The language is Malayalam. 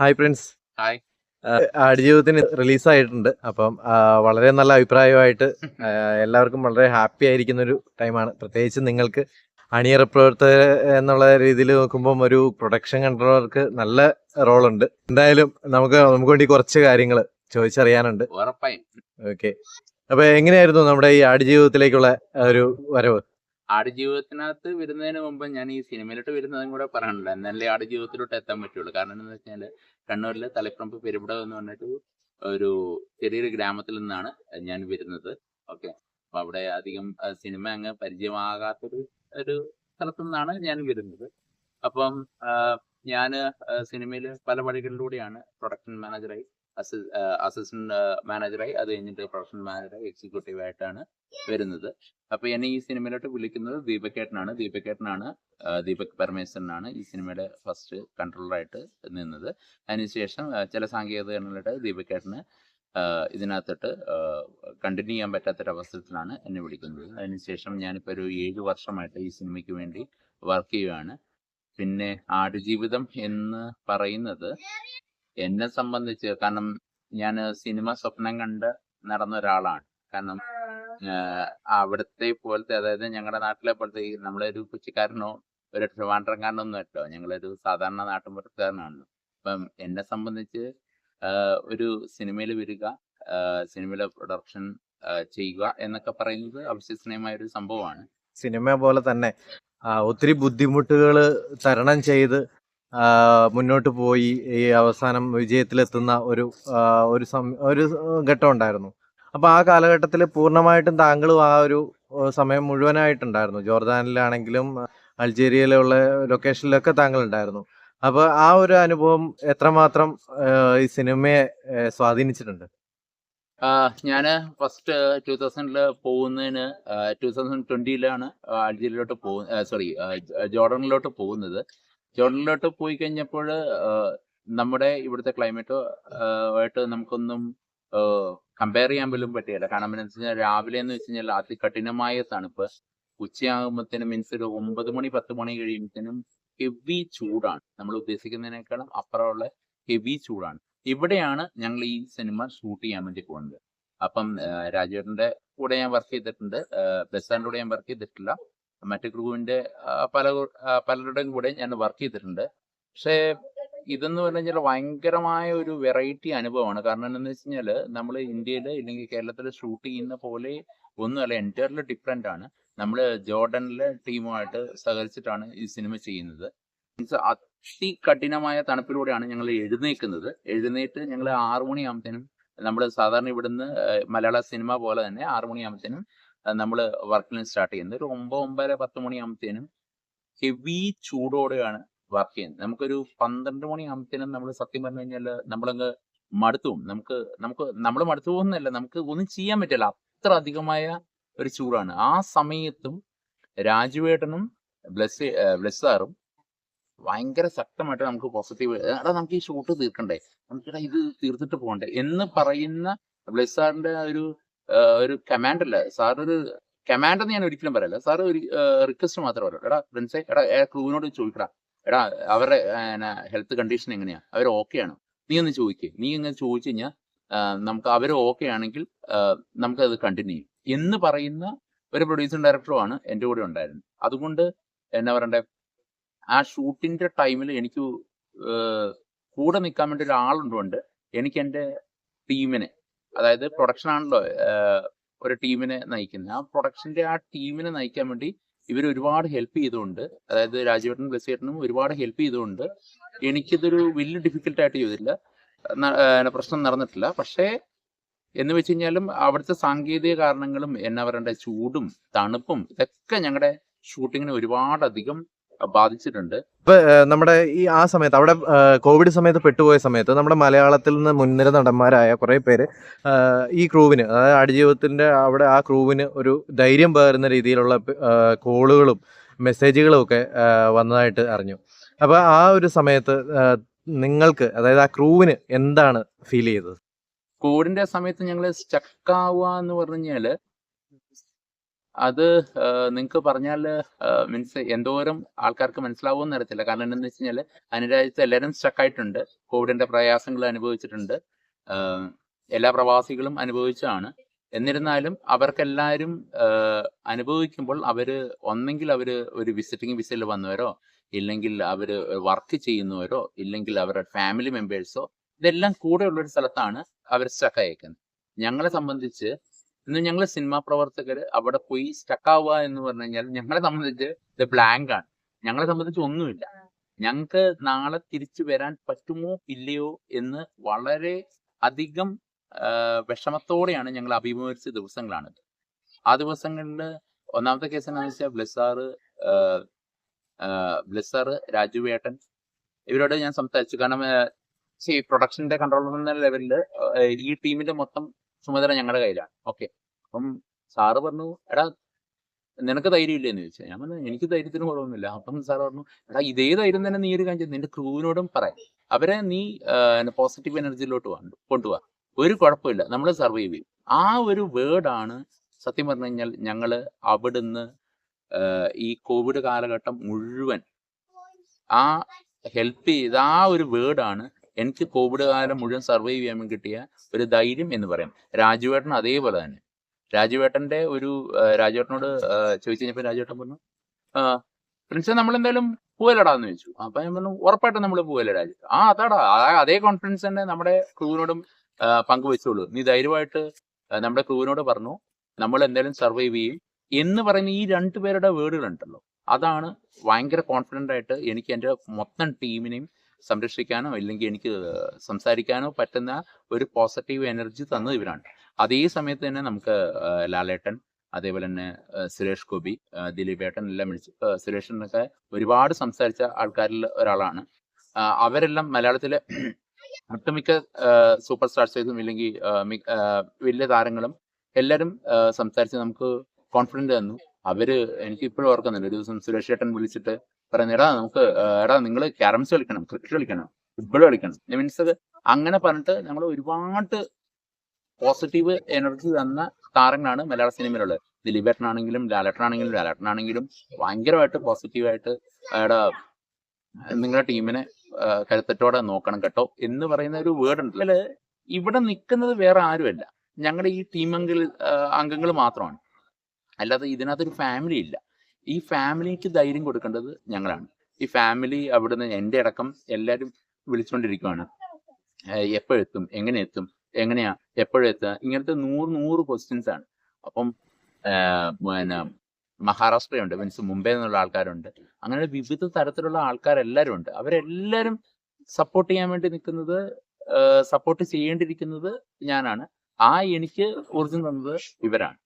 Hi Prince hi. ആടുജീവിതത്തിന് റിലീസായിട്ടുണ്ട്. അപ്പം വളരെ നല്ല അഭിപ്രായമായിട്ട് എല്ലാവർക്കും വളരെ ഹാപ്പി ആയിരിക്കുന്ന ഒരു ടൈമാണ്. പ്രത്യേകിച്ച് നിങ്ങൾക്ക് അണിയറ പ്രവർത്തകർ എന്നുള്ള രീതിയിൽ നോക്കുമ്പം ഒരു പ്രൊഡക്ഷൻ കൺട്രോളർക്ക് നല്ല റോളുണ്ട്. എന്തായാലും നമുക്ക് നമുക്ക് വേണ്ടി കുറച്ച് കാര്യങ്ങൾ ചോദിച്ചറിയാനുണ്ട്. ഓക്കെ. അപ്പൊ എങ്ങനെയായിരുന്നു നമ്മുടെ ഈ ആടുജീവിതത്തിലേക്കുള്ള ഒരു വരവ്? ആടുജീവിതത്തിനകത്ത് വരുന്നതിന് മുമ്പ് ഞാൻ ഈ സിനിമയിലോട്ട് വരുന്നതും കൂടെ പറയാനുണ്ട് എന്നല്ലേ ആടുജീവിതത്തിലോട്ട് എത്താൻ പറ്റുള്ളൂ. കാരണം എന്താണെന്ന് വെച്ചാൽ കണ്ണൂരിൽ തളിപ്പറമ്പ് പെരുവിട എന്ന് പറഞ്ഞിട്ട് ഒരു ചെറിയൊരു ഗ്രാമത്തിൽ നിന്നാണ് ഞാൻ വരുന്നത്. ഓക്കെ. അപ്പൊ അവിടെ അധികം സിനിമ അങ്ങ് പരിചയമാകാത്തൊരു ഒരു സ്ഥലത്തു നിന്നാണ് ഞാൻ വരുന്നത്. അപ്പം ഞാൻ സിനിമയിൽ പല വഴികളിലൂടെയാണ് പ്രൊഡക്ഷൻ മാനേജറായി അസിസ്റ്റന്റ് മാനേജറായി അത് കഴിഞ്ഞിട്ട് പ്രൊഫഷണൽ മാനേജറായി എക്സിക്യൂട്ടീവ് ആയിട്ടാണ് വരുന്നത്. അപ്പൊ എന്നെ ഈ സിനിമയിലോട്ട് വിളിക്കുന്നത് ദീപക്കേട്ടനാണ്. ദീപക്കേട്ടനാണ് ദീപക് പരമേശ്വരനാണ് ഈ സിനിമയുടെ ഫസ്റ്റ് കൺട്രോളറായിട്ട് നിന്നത്. അതിനുശേഷം ചില ചില കാരണങ്ങളുടെ ദീപക്കേട്ടന് ഇതിനകത്തോട്ട് കണ്ടിന്യൂ ചെയ്യാൻ പറ്റാത്തൊരവസരത്തിലാണ് എന്നെ വിളിക്കുന്നത്. അതിനുശേഷം ഞാനിപ്പോൾ ഒരു ഏഴ് വർഷമായിട്ട് ഈ സിനിമയ്ക്ക് വേണ്ടി വർക്ക് ചെയ്യുകയാണ് പിന്നെ ആടുജീവിതം എന്ന് പറയുന്നത് എന്നെ സംബന്ധിച്ച് കാരണം ഞാൻ സിനിമ സ്വപ്നം കണ്ട് നടന്ന ഒരാളാണ്. കാരണം അവിടുത്തെ പോലത്തെ അതായത് ഞങ്ങളുടെ നാട്ടിലെ പോലത്തെ നമ്മളൊരു കൊച്ചിക്കാരനോ ഒരു ട്രിവാൻഡ്രംകാരനോ ഒന്നും അല്ലോ ഞങ്ങളൊരു സാധാരണ നാട്ടുമ്പുറത്തുകാരനാണ്. അപ്പം എന്നെ സംബന്ധിച്ച് ഒരു സിനിമയിൽ വരിക സിനിമയിലെ പ്രൊഡക്ഷൻ ചെയ്യുക എന്നൊക്കെ പറയുന്നത് അവിശ്വസനീയമായ ഒരു സംഭവമാണ്. സിനിമ പോലെ തന്നെ ഒത്തിരി ബുദ്ധിമുട്ടുകൾ തരണം ചെയ്ത് മുന്നോട്ട് പോയി ഈ അവസാനം വിജയത്തിലെത്തുന്ന ഒരു ഒരു ഒരു ഘട്ടം ഉണ്ടായിരുന്നു. അപ്പൊ ആ കാലഘട്ടത്തിൽ പൂർണമായിട്ടും താങ്കളും ആ ഒരു സമയം മുഴുവനായിട്ടുണ്ടായിരുന്നു. ജോർദാനിലാണെങ്കിലും അൾജീരിയയിലുള്ള ലൊക്കേഷനിലൊക്കെ താങ്കൾ ഉണ്ടായിരുന്നു അപ്പൊ ആ ഒരു അനുഭവം എത്രമാത്രം ഈ സിനിമയെ സ്വാധീനിച്ചിട്ടുണ്ട്? ഞാൻ ഫസ്റ്റ് ടൂ തൗസൻഡിൽ പോകുന്നതിന് ടൂ തൗസൻഡ് ട്വന്റിയിലാണ് അൾജീരിയയിലോട്ട് പോകുന്ന സോറി ജോർഡനിലോട്ട് പോകുന്നത്. ജോർഡനിലോട്ട് പോയി കഴിഞ്ഞപ്പോൾ നമ്മുടെ ഇവിടുത്തെ ക്ലൈമറ്റോ ആയിട്ട് നമുക്കൊന്നും കമ്പയർ ചെയ്യാൻ പോലും പറ്റിയില്ല. കാരണം എന്ന് വെച്ച് കഴിഞ്ഞാൽ രാവിലെ എന്ന് വെച്ച് കഴിഞ്ഞാൽ അതികഠിനമായ തണുപ്പ്. ഉച്ചയാകുമ്പോഴത്തേനും മീൻസ് ഒരു ഒമ്പത് മണി പത്ത് മണി കഴിയുമ്പോഴത്തേനും ഹെവി ചൂടാണ്. നമ്മൾ ഉദ്ദേശിക്കുന്നതിനേക്കാളും അപ്പുറമുള്ള ഹെവി ചൂടാണ്. ഇവിടെയാണ് ഞങ്ങൾ ഈ സിനിമ ഷൂട്ട് ചെയ്യാൻ വേണ്ടി പോകുന്നത് അപ്പം രാജേട്ടന്റെ കൂടെ ഞാൻ വർക്ക് ചെയ്തിട്ടുണ്ട്. ബസ്സാന്റെ കൂടെ ഞാൻ വർക്ക് ചെയ്തിട്ടില്ല. മറ്റു ക്രൂവിന്റെ പല പലരുടെയും കൂടെ ഞാൻ വർക്ക് ചെയ്തിട്ടുണ്ട്. പക്ഷേ ഇതെന്ന് പറഞ്ഞു കഴിഞ്ഞാൽ ഭയങ്കരമായ ഒരു വെറൈറ്റി അനുഭവമാണ്. കാരണം എന്താണെന്ന് വെച്ച് കഴിഞ്ഞാൽ നമ്മൾ ഇന്ത്യയിൽ ഇല്ലെങ്കിൽ കേരളത്തിൽ ഷൂട്ട് ചെയ്യുന്ന പോലെ ഒന്നുമല്ല എന്റയർലി ഡിഫറെന്റ് ആണ്. നമ്മൾ ജോർഡനിലെ ടീമുമായിട്ട് സഹകരിച്ചിട്ടാണ് ഈ സിനിമ ചെയ്യുന്നത്. മീൻസ് അതികഠിനമായ തണുപ്പിലൂടെയാണ് ഞങ്ങൾ എഴുന്നേക്കുന്നത്. എഴുന്നേറ്റ് ഞങ്ങൾ ആറു മണിയാകുമ്പത്തേനും നമ്മൾ സാധാരണ ഇവിടുന്ന് മലയാള സിനിമ പോലെ തന്നെ ആറു മണിയാകുമ്പത്തേനും നമ്മൾ വർക്കിന് സ്റ്റാർട്ട് ചെയ്യുന്നത്. ഒരു ഒമ്പത് ഒമ്പതര പത്ത് മണിയാകുമ്പത്തേനും ഹെവി ചൂടോടെയാണ് വർക്ക് ചെയ്യുന്നത്. നമുക്കൊരു പന്ത്രണ്ട് മണിയാകുമ്പത്തേനും നമ്മൾ സത്യം പറഞ്ഞു കഴിഞ്ഞാൽ നമ്മളങ്ങ് മടുത്തു പോകും നമുക്ക് നമുക്ക് നമ്മൾ മടുത്തു പോകുന്നല്ല നമുക്ക് ഒന്നും ചെയ്യാൻ പറ്റില്ല. അത്ര അധികമായ ഒരു ചൂടാണ്. ആ സമയത്തും രാജുവേട്ടനും ബ്ലസ് ബ്ലസ്സാറും ഭയങ്കര ശക്തമായിട്ട് നമുക്ക് പോസിറ്റീവ് എടാ നമുക്ക് ഈ ഷൂട്ട് തീർക്കണ്ടേ? നമുക്ക് ഇത് തീർത്തിട്ട് പോകണ്ടേ? എന്ന് പറയുന്ന ബ്ലസ് സാറിന്റെ ഒരു ഒരു കമാൻഡ് അല്ല ഒരു കമാൻഡ് എന്ന് ഞാൻ ഒരിക്കലും പറയല്ല. സാർ ഒരു റിക്വസ്റ്റ് മാത്രമേ പറയൂ എടാ ഫ്രണ്ട്സേ എടാ ക്രൂവിനോട് ചോദിക്കടാ. എടാ അവരുടെ ഹെൽത്ത് കണ്ടീഷൻ എങ്ങനെയാ? അവർ ഓക്കെ ആണ്? നീ ഒന്ന് ചോദിക്കേ. നീ ഇങ്ങനെ ചോദിച്ചു കഴിഞ്ഞാൽ നമുക്ക് അവർ ഓക്കെ ആണെങ്കിൽ നമുക്കത് കണ്ടിന്യൂ ചെയ്യും. എന്ന് പറയുന്ന ഒരു പ്രൊഡ്യൂസർ ഡയറക്ടറുമാണ് എന്റെ കൂടെ ഉണ്ടായിരുന്നത്. അതുകൊണ്ട് എന്നാ പറയണ്ടേ? ആ ഷൂട്ടിന്റെ ടൈമിൽ എനിക്ക് കൂടെ നിൽക്കാൻ വേണ്ടി ഒരാളുണ്ടുകൊണ്ട് എനിക്ക് എന്റെ ടീമിനെ അതായത് പ്രൊഡക്ഷൻ ആണല്ലോ ഒരു ടീമിനെ നയിക്കുന്നത്. ആ പ്രൊഡക്ഷന്റെ ആ ടീമിനെ നയിക്കാൻ വേണ്ടി ഇവർ ഒരുപാട് ഹെൽപ്പ് ചെയ്തുകൊണ്ട് അതായത് രാജീവേട്ടനും ബ്ലസ്സേട്ടനും ഒരുപാട് ഹെൽപ്പ് ചെയ്തുകൊണ്ട് എനിക്കിതൊരു വലിയ ഡിഫിക്കൽട്ട് ആയിട്ട് ചെയ്തില്ല പ്രശ്നം നടന്നിട്ടില്ല. പക്ഷേ എന്ന് വെച്ച് കഴിഞ്ഞാലും അവിടുത്തെ സാങ്കേതിക കാരണങ്ങളും എന്നാ പറയണ്ട ചൂടും തണുപ്പും ഇതൊക്കെ ഞങ്ങളുടെ ഷൂട്ടിങ്ങിന് ഒരുപാടധികം ബാധിച്ചിട്ടുണ്ട്. ഇപ്പൊ നമ്മുടെ ഈ ആ സമയത്ത് അവിടെ കോവിഡ് സമയത്ത് പെട്ടുപോയ സമയത്ത് നമ്മുടെ മലയാളത്തിൽ നിന്ന് മുൻനിര നടന്മാരായ കുറെ പേര് ഈ ക്രൂവിന് അതായത് ആടുജീവിതത്തിന്റെ അവിടെ ആ ക്രൂവിന് ഒരു ധൈര്യം പകരുന്ന രീതിയിലുള്ള കോളുകളും മെസ്സേജുകളും ഒക്കെ വന്നതായിട്ട് അറിഞ്ഞു. അപ്പൊ ആ ഒരു സമയത്ത് നിങ്ങൾക്ക് അതായത് ആ ക്രൂവിന് എന്താണ് ഫീൽ ചെയ്തത്? കോവിഡിന്റെ സമയത്ത് ഞങ്ങൾ സ്റ്റക്കാവുക എന്ന് പറഞ്ഞു കഴിഞ്ഞാൽ അത് നിങ്ങൾക്ക് പറഞ്ഞാൽ മീൻസ് എന്തോരം ആൾക്കാർക്ക് മനസ്സിലാവുമെന്ന് അറിയത്തില്ല. കാരണം എന്താണെന്ന് വെച്ച് കഴിഞ്ഞാൽ അതിന്റെ എല്ലാവരും സ്റ്റക്കായിട്ടുണ്ട് കോവിഡിന്റെ പ്രയാസങ്ങൾ അനുഭവിച്ചിട്ടുണ്ട്. എല്ലാ പ്രവാസികളും അനുഭവിച്ചാണ് എന്നിരുന്നാലും അവർക്കെല്ലാവരും അനുഭവിക്കുമ്പോൾ അവർ ഒന്നെങ്കിൽ അവർ ഒരു വിസിറ്റിംഗ് വിസയിൽ വന്നവരോ ഇല്ലെങ്കിൽ അവർ വർക്ക് ചെയ്യുന്നവരോ ഇല്ലെങ്കിൽ അവരുടെ ഫാമിലി മെമ്പേഴ്സോ ഇതെല്ലാം കൂടെയുള്ള ഒരു സ്ഥലത്താണ് അവർ സ്റ്റക്ക് ഞങ്ങളെ സംബന്ധിച്ച് ഇന്ന് ഞങ്ങൾ സിനിമാ പ്രവർത്തകർ അവിടെ പോയി സ്റ്റക്കാവുക എന്ന് പറഞ്ഞു കഴിഞ്ഞാൽ ഞങ്ങളെ സംബന്ധിച്ച് ഇത് ബ്ലാങ്ക് ആണ്. ഞങ്ങളെ സംബന്ധിച്ച് ഒന്നുമില്ല. ഞങ്ങൾക്ക് നാളെ തിരിച്ചു വരാൻ പറ്റുമോ ഇല്ലയോ എന്ന് വളരെ അധികം വിഷമത്തോടെയാണ് ഞങ്ങൾ അഭിമുഖീകരിച്ച ദിവസങ്ങളാണിത്. ആ ദിവസങ്ങളിൽ ഒന്നാമത്തെ കേസ് എന്താണെന്ന് വെച്ചാൽ ബ്ലിസാറ് രാജു രാജുവേട്ടൻ ഇവരോട് ഞാൻ സംസാരിച്ചു. കാരണം പ്രൊഡക്ഷന്റെ കൺട്രോൾ എന്ന ലെവലിൽ ഈ ടീമിന്റെ മൊത്തം ചുമതല ഞങ്ങളുടെ കയ്യിലാണ്. ഓക്കെ. അപ്പം സാറ് പറഞ്ഞു എടാ നിനക്ക് ധൈര്യം ഇല്ലെന്ന് ചോദിച്ചാൽ ഞാൻ പറഞ്ഞു എനിക്ക് ധൈര്യത്തിന് കുറവൊന്നുമില്ല അപ്പം സാർ പറഞ്ഞു എടാ ഇതേ ധൈര്യം തന്നെ നീ ഒരു കാര്യം. നിന്റെ ക്രൂവിനോടും പറയാം. അവരെ നീ പോസിറ്റീവ് എനർജിയിലോട്ട് കൊണ്ടുപോവാ ഒരു കുഴപ്പമില്ല. നമ്മൾ സർവൈവ് ചെയ്യും. ആ ഒരു വേർഡാണ് സത്യം പറഞ്ഞു കഴിഞ്ഞാൽ ഞങ്ങൾ അവിടുന്ന് ഈ കോവിഡ് കാലഘട്ടം മുഴുവൻ ആ ഹെൽപ്പ് ചെയ്ത ആ ഒരു വേർഡാണ് എനിക്ക് കോവിഡ് കാലം മുഴുവൻ സർവൈവ് ചെയ്യാൻ കിട്ടിയ ഒരു ധൈര്യം എന്ന് പറയാം. രാജുവേട്ടൻ അതേപോലെ തന്നെ. രാജുവേട്ടന്റെ ഒരു രാജുവേട്ടനോട് ചോദിച്ചു കഴിഞ്ഞപ്പോൾ രാജുവേട്ടൻ പറഞ്ഞു പ്രിൻസ് നമ്മൾ എന്തായാലും പോവല്ലടാ എന്ന് ചോദിച്ചു. അപ്പൊ ഞാൻ പറഞ്ഞു ഉറപ്പായിട്ടും നമ്മൾ പോവല്ലേ രാജു ആ അതാടാ അതേ കോൺഫിഡൻസ് തന്നെ നമ്മുടെ ക്രൂവിനോടും പങ്കുവെച്ചോളൂ. നീ ധൈര്യമായിട്ട് നമ്മുടെ ക്രൂവിനോട് പറഞ്ഞു നമ്മൾ എന്തായാലും സർവൈവ് ചെയ്യും. എന്ന് പറയുന്ന ഈ രണ്ടുപേരുടെ വേർഡുകൾ ഉണ്ടല്ലോ അതാണ് ഭയങ്കര കോൺഫിഡന്റ് ആയിട്ട് എനിക്ക് എന്റെ മൊത്തം ടീമിനെയും സംരക്ഷിക്കാനോ അല്ലെങ്കിൽ എനിക്ക് സംസാരിക്കാനോ പറ്റുന്ന ഒരു പോസിറ്റീവ് എനർജി തന്നത് ഇവരാണ്. അതേ സമയത്ത് തന്നെ നമുക്ക് ലാലേട്ടൻ അതേപോലെ തന്നെ സുരേഷ് ഗോപി ദിലീപേട്ടൻ എല്ലാം വിളിച്ച് സുരേഷനൊക്കെ ഒരുപാട് സംസാരിച്ച ആൾക്കാരിൽ ഒരാളാണ്. അവരെല്ലാം മലയാളത്തിലെ ഒട്ടുമിക്ക സൂപ്പർ സ്റ്റാർസേഴ്സും ഇല്ലെങ്കിൽ വലിയ താരങ്ങളും എല്ലാവരും സംസാരിച്ച് നമുക്ക് കോൺഫിഡന്റ് തന്നു. അവർ എനിക്ക് ഇപ്പോഴും ഓർക്കുന്നുണ്ട്. ഒരു ദിവസം സുരേഷ് ഏട്ടൻ വിളിച്ചിട്ട് പറയുന്നത് എടാ നമുക്ക് എടാ നിങ്ങൾ ക്യാരംസ് കളിക്കണം ക്രിക്കറ്റ് കളിക്കണം ഫുട്ബോൾ കളിക്കണം. മീൻസ് അത് അങ്ങനെ പറഞ്ഞിട്ട് ഞങ്ങൾ ഒരുപാട് പോസിറ്റീവ് എനർജി തന്ന താരങ്ങളാണ് മലയാള സിനിമയിലുള്ളത്. ദിലീപേട്ടനാണെങ്കിലും ലാലേട്ടനാണെങ്കിലും ലാലേട്ടനാണെങ്കിലും ഭയങ്കരമായിട്ട് പോസിറ്റീവായിട്ട് എടാ നിങ്ങളുടെ ടീമിനെ കരുത്തറ്റോടെ നോക്കണം കേട്ടോ എന്ന് പറയുന്ന ഒരു വേർഡ് ഉണ്ട്. ഇവിടെ നിൽക്കുന്നത് വേറെ ആരുമല്ല. ഞങ്ങളുടെ ഈ ടീം അംഗങ്ങൾ മാത്രമാണ്. അല്ലാതെ ഇതിനകത്തൊരു ഫാമിലി ഇല്ല. ഈ ഫാമിലിക്ക് ധൈര്യം കൊടുക്കേണ്ടത് ഞങ്ങളാണ്. ഈ ഫാമിലി അവിടുന്ന് എന്റെ അടക്കം എല്ലാവരും വിളിച്ചുകൊണ്ടിരിക്കുവാണ് എപ്പോഴെത്തും എങ്ങനെ എത്തും എങ്ങനെയാ എപ്പോഴെത്തുക ഇങ്ങനത്തെ നൂറ് നൂറ് ക്വസ്റ്റ്യൻസ് ആണ്. അപ്പം പിന്നെ മഹാരാഷ്ട്രയുണ്ട് മീൻസ് മുംബൈ എന്നുള്ള ആൾക്കാരുണ്ട്. അങ്ങനെ വിവിധ തരത്തിലുള്ള ആൾക്കാരെല്ലാവരും ഉണ്ട്. അവരെല്ലാവരും സപ്പോർട്ട് ചെയ്യാൻ വേണ്ടി നിൽക്കുന്നത് സപ്പോർട്ട് ചെയ്യേണ്ടിയിരിക്കുന്നത് ഞാനാണ്. ആ എനിക്ക് ഊർജം തന്നത് ഇവരാണ്.